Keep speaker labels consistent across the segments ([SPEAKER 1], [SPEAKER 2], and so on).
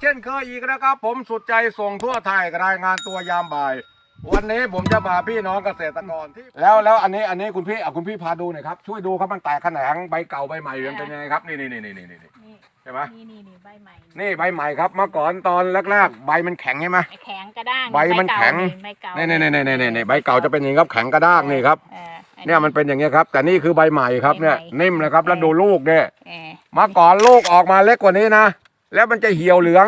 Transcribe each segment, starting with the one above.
[SPEAKER 1] เช่นเคยอีกนะครับ ผมสุดใจส่งทั่วไทยรายงานตัวยามบ่าย วันนี้ผมจะพาพี่น้องเกษตรกรที่ แล้วแล้วอันนี้อันนี้คุณพี่อะคุณพี่พาดูหน่อยครับช่วยดูครับมันแตกแขนงใบเก่าใบใหม่มันเป็นยังไงครับนี่นี่นี่นี่นี่นี่
[SPEAKER 2] นี่
[SPEAKER 1] ใช่ไหม
[SPEAKER 2] นี่นี่นี่ใบใหม่
[SPEAKER 1] นี่ใบใหม่ครับเมื่อก่อนตอนแรกๆใบมันแข็งใช่ไหม
[SPEAKER 2] ไอ้แข็งกระด้าง
[SPEAKER 1] ใบมันแข็ง
[SPEAKER 2] ใบเก่า
[SPEAKER 1] นี่นี่นี่นี่นี่นี่ใบเก่าจะเป็นอย่างนี้ครับแข็งกระด้างนี่ครับ
[SPEAKER 2] เอออั
[SPEAKER 1] เนี่ยมันเป็นอย่างนี้ยครับ แต่นี่คือใบใหม่ครับเนี่ย
[SPEAKER 2] ใบใหม่
[SPEAKER 1] นิ่มเลยครับแล้วดูลูกเนี่ย
[SPEAKER 2] เออ
[SPEAKER 1] เมื่อก่อนลูกออกมาเล็กกว่านี้นะ แล้วมันจะเหี่ยวเหลือง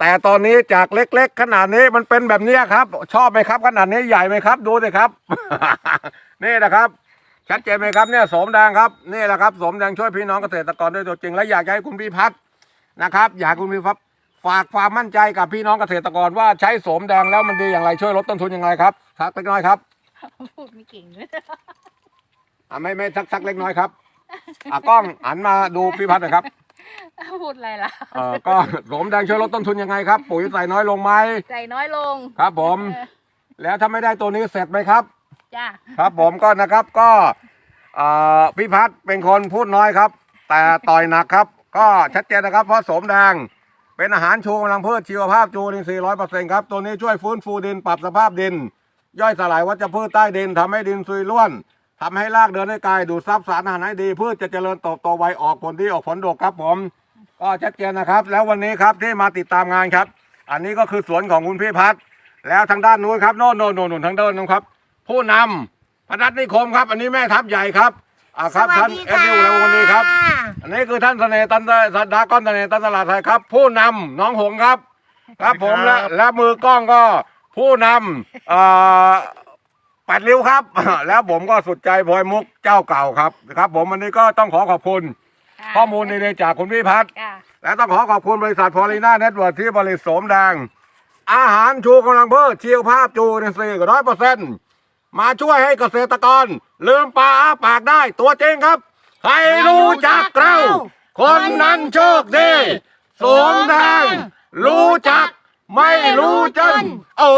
[SPEAKER 1] แต่ตอนนี้จากเล็ก ๆ ขนาดนี้มันเป็นแบบเนี้ยครับ ชอบไหมครับ ขนาดนี้ใหญ่ไหมครับ ดูสิครับ นี่นะครับชัดเจนไหมครับเนี่ยสมแดงครับนี่แหละครับสมแดงช่วยพี่น้องเกษตรกรด้วยตัวจริง และอยากจะให้คุณพี่พัฒน์นะครับ อยากให้คุณพี่พัฒน์ฝากความมั่นใจกับพี่น้องเกษตรกรว่าใช้สมแดงแล้วมันดีอย่างไรช่วยลดต้นทุนอย่างไรครับสักเล็กน้อยครับ
[SPEAKER 2] พูดไม่เก่งเลย
[SPEAKER 1] อะไม่ไม่สักสักเล็กน้อยครับอะกล้องหันมาดูพี่พัฒน์หน่อยครับ
[SPEAKER 2] พูดอะไรล่ะ
[SPEAKER 1] เอ่อก็สมแดงช่วยลดต้นทุนยังไงครับ ปุ๋ยใส่น้อยลงไหม
[SPEAKER 2] ใจน้อยลง
[SPEAKER 1] ครับ ผม
[SPEAKER 2] เออ
[SPEAKER 1] แล้วถ้าไม่ได้ตัวนี้เสร็จไหมครับ
[SPEAKER 2] จ้า
[SPEAKER 1] ครับผมก็นะครับก็เอ่อพี่พัฒน์เป็นคนพูดน้อยครับ แต่ต่อยหนักครับ ก็ชัดเจนนะครับ เพราะสมแดงเป็นอาหารชูกำลังพืชชีวภาพจูรินทรีย์ร้อยเปอร์เซ็นต์ครับ ตัวนี้ช่วยฟื้นฟูดินปรับสภาพดิน ย่อยสลายวัชพืชใต้ดินทำให้ดินซุยร่วนทำให้รากเดินได้ไกลดูดซับสารอาหารให้ดีพืชจะเจริญเติบโตไวออกผลที่ออกผลดกครับผม ก็ชัดเจนนะครับ แล้ววันนี้ครับที่มาติดตามงานครับ อันนี้ก็คือสวนของคุณพี่พัฒน์แล้วทางด้านนู้นครับโน่นโน่นโน่นโน่นทางด้านนู้นครับ ผู้นำพนัสนิคมครับ อันนี้แม่ทัพใหญ่ครับอ่าครับท่านเอ็ดดิวแล้ววันนี้ครับ อันนี้คือท่านเสน่ห์ตันสัดาก้อนเสน่ห์ตันตลาดไทยครับ ผู้นำน้องหงส์ครับ ครับผมและและมือกล้องก็ผู้นำเอ่อแปดริ้วครับ แล้วผมก็สุดใจพลอยมุกเจ้าเก่าครับครับ ผมวันนี้ก็ต้องขอขอบคุณ ข้อมูลดีๆจากคุณพี่พัฒน์
[SPEAKER 2] จ้า
[SPEAKER 1] และต้องขอขอบคุณบริษัทพอลีน่าเน็ตเวิร์กที่ผลิตโสมแดง อาหารชูกำลังเพิ่มชีวภาพจูนินทรีย์ร้อยเปอร์เซ็นต์มาช่วยให้เกษตรกร ลืมปลาอ้าปากได้ตัวจริงครับ ใครรู้จักเรา คนนั้นโชคดีโสมแดง รู้จัก ไม่รู้จนโอ้